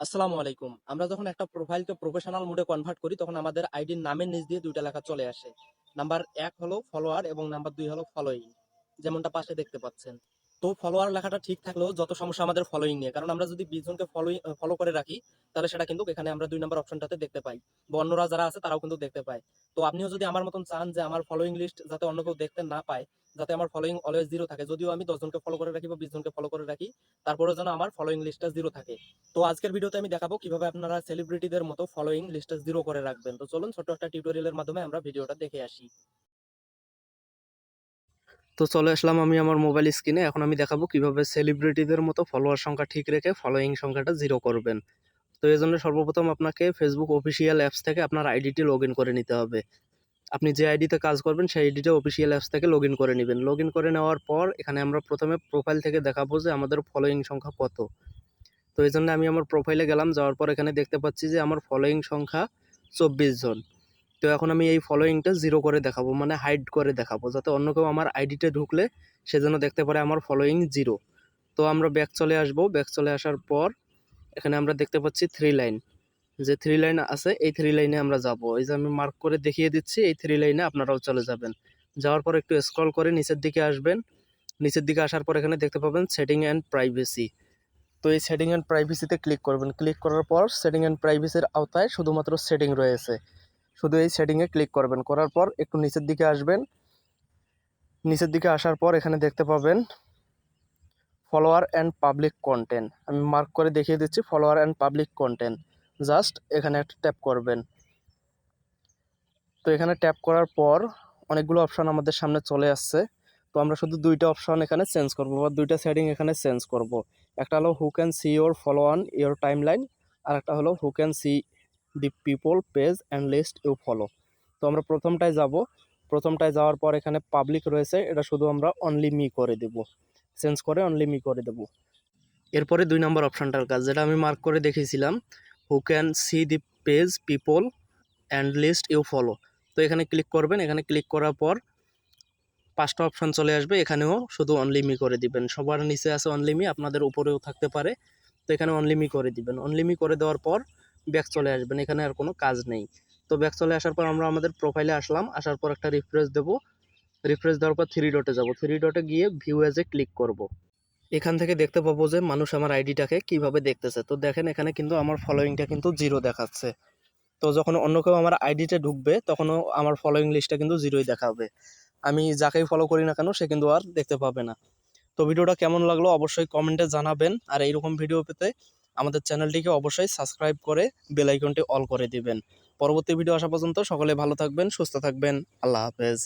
আসসালামু আলাইকুম। আমরা যখন একটা প্রোফাইলকে প্রফেশনাল মোডে কনভার্ট করি, তখন আমাদের আইডির নামের নিচ দিয়ে দুইটা লেখা চলে আসে। নাম্বার এক হলো ফলোয়ার এবং নাম্বার দুই হলো ফলোইং যেমনটা পাশে দেখতে পাচ্ছেন। তো ফলোয়ার লেখাটা ঠিক থাকলেও যত সমস্যা আমাদের ফলোইং নিয়ে, কারণ আমরা যদি বিশ জনকে ফলোইং ফলো করে রাখি, তাহলে সেটা কিন্তু এখানে আমরা দুই নম্বর অপশনটাতে দেখতে পাই। বা অন্যরা যারা আছে, তারাও কিন্তু দেখতে পায়। তো আপনিও যদি আমার মতন চান যে আমার ফলোইং লিস্ট যাতে অন্য কেউ দেখতে না পায় যাতে আমার ফলোইং অলওয়েজ জিরো থাকে। যদিও আমি দশ জনকে ফলো করে রাখি বা বিশ জনকে ফলো করে রাখি তারপরে যেন আমার ফলোইং লিস্টটা জিরো থাকে। তো আজকের ভিডিওতে আমি দেখাবো কীভাবে আপনারা সেলিব্রিটিদের মতো ফলোইং লিস্টটা জিরো করে রাখবেন। তো চলুন ছোট একটা টিউটোরিয়ালের মাধ্যমে আমরা ভিডিওটা দেখে আসি। তো চলে আসলাম আমি আমার মোবাইল স্ক্রিনে এখন আমি দেখাবো কীভাবে সেলিব্রিটিদের মতো ফলোয়ার সংখ্যা ঠিক রেখে ফলোয়িং সংখ্যাটা জিরো করবেন। তো এই জন্য সর্বপ্রথম আপনাকে ফেসবুক অফিসিয়াল অ্যাপস থেকে আপনার আইডিটি লগ করে নিতে হবে। আপনি যে আইডিতে কাজ করবেন, সেই আইডিটা অফিসিয়াল অ্যাপস থেকে লগ করে নেবেন। লগ করে নেওয়ার পর, এখানে আমরা প্রথমে প্রোফাইল থেকে দেখাবো যে আমাদের ফলোয়িং সংখ্যা কত। তো এই জন্য আমি আমার প্রোফাইলে গেলাম, যাওয়ার পর এখানে দেখতে পাচ্ছি যে আমার ফলোয়িং সংখ্যা চব্বিশ জন। তো এখন আমি এই ফলোয়িংটা জিরো করে দেখাবো মানে হাইড করে দেখাবো, যাতে অন্য কেউ আমার আইডিতে ঢুকলে সে যেন দেখতে পারে আমার ফলোয়িং জিরো তো আমরা ব্যাক চলে আসব। ব্যাক চলে আসার পর, এখানে আমরা দেখতে পাচ্ছি থ্রি লাইন যে থ্রি লাইন আছে, এই থ্রি লাইনে আমরা যাব। এই যে আমি মার্ক করে দেখিয়ে দিচ্ছি, এই থ্রি লাইনে আপনারাও চলে যাবেন। যাওয়ার পর একটু স্ক্রল করে নিচের দিকে আসবেন। নিচের দিকে আসার পর এখানে দেখতে পাবেন সেটিং অ্যান্ড প্রাইভেসি তো এই সেটিং অ্যান্ড প্রাইভেসিতে ক্লিক করবেন। ক্লিক করার পর সেটিং অ্যান্ড প্রাইভেসির আওতায় শুধুমাত্র সেটিং রয়েছে। শুধু এই সেটিংয়ে ক্লিক করবেন। করার পর একটু নিচের দিকে আসবেন। নিচের দিকে আসার পর এখানে দেখতে পাবেন ফলোয়ার অ্যান্ড পাবলিক কন্টেন্ট আমি মার্ক করে দেখিয়ে দিচ্ছি follower and public content just এখানে একটা ট্যাপ করবেন। তো এখানে ট্যাপ করার পর অনেকগুলো অপশান আমাদের সামনে চলে আসছে। তো আমরা শুধু দুইটা অপশান এখানে চেঞ্জ করব বা দুইটা সেটিং এখানে চেঞ্জ করব। একটা হলো who can see your follow on your timeline আর একটা হলো who can see the people page and list you follow তো আমরা প্রথমটায় যাব। প্রথমটায় যাওয়ার পর এখানে পাবলিক রয়েছে, এটা শুধু আমরা অনলি মি করে দেব। চেঞ্জ করে অনলি মি করে দেব। এরপরে দুই নম্বর অপশানটার কাজ, যেটা আমি মার্ক করে দেখিয়েছিলাম who can see the page people and list you follow তো এখানে ক্লিক করবেন, এখানে ক্লিক করার পর পাঁচটা অপশান চলে আসবে, এখানেও শুধু অনলিমি করে দিবেন। সবার নিচে আছে অনলিমি আপনাদের উপরেও থাকতে পারে। তো এখানে অনলিমি করে দিবেন। অনলিমি করে দেওয়ার পর ব্যাক চলে আসবেন, এখানে আর কোনো কাজ নেই। তো ব্যাক চলে আসার পর আমরা আমাদের প্রোফাইলে আসলাম, আসার পর একটা রিফ্রেশ দেব। রিফ্রেশ দেওয়ার পর থ্রি ডটে যাব। থ্রি ডটে গিয়ে ভিউ এজে ক্লিক করব। এখান থেকে দেখতে পাবো যে মানুষ আমার আইডিটাকে কীভাবে দেখতেছে। তো দেখেন, এখানে কিন্তু আমার ফলোয়িংটা কিন্তু জিরো দেখাচ্ছে। তো যখন অন্য কেউ আমার আইডিতে ঢুকবে, তখনও আমার ফলোয়িং লিস্টটা কিন্তু জিরোই দেখাবে। আমি যাকেই ফলো করি না কেন, সে কিন্তু আর দেখতে পাবে না। তো ভিডিওটা কেমন লাগল অবশ্যই কমেন্টে জানাবেন। আর এইরকম ভিডিও পেতে আমাদের চ্যানেলটিকে অবশ্যই সাবস্ক্রাইব করে বেল আইকনটি অল করে দিবেন। পরবর্তী ভিডিও আসা পর্যন্ত সকলে ভালো থাকবেন, সুস্থ থাকবেন। আল্লাহ হাফেজ।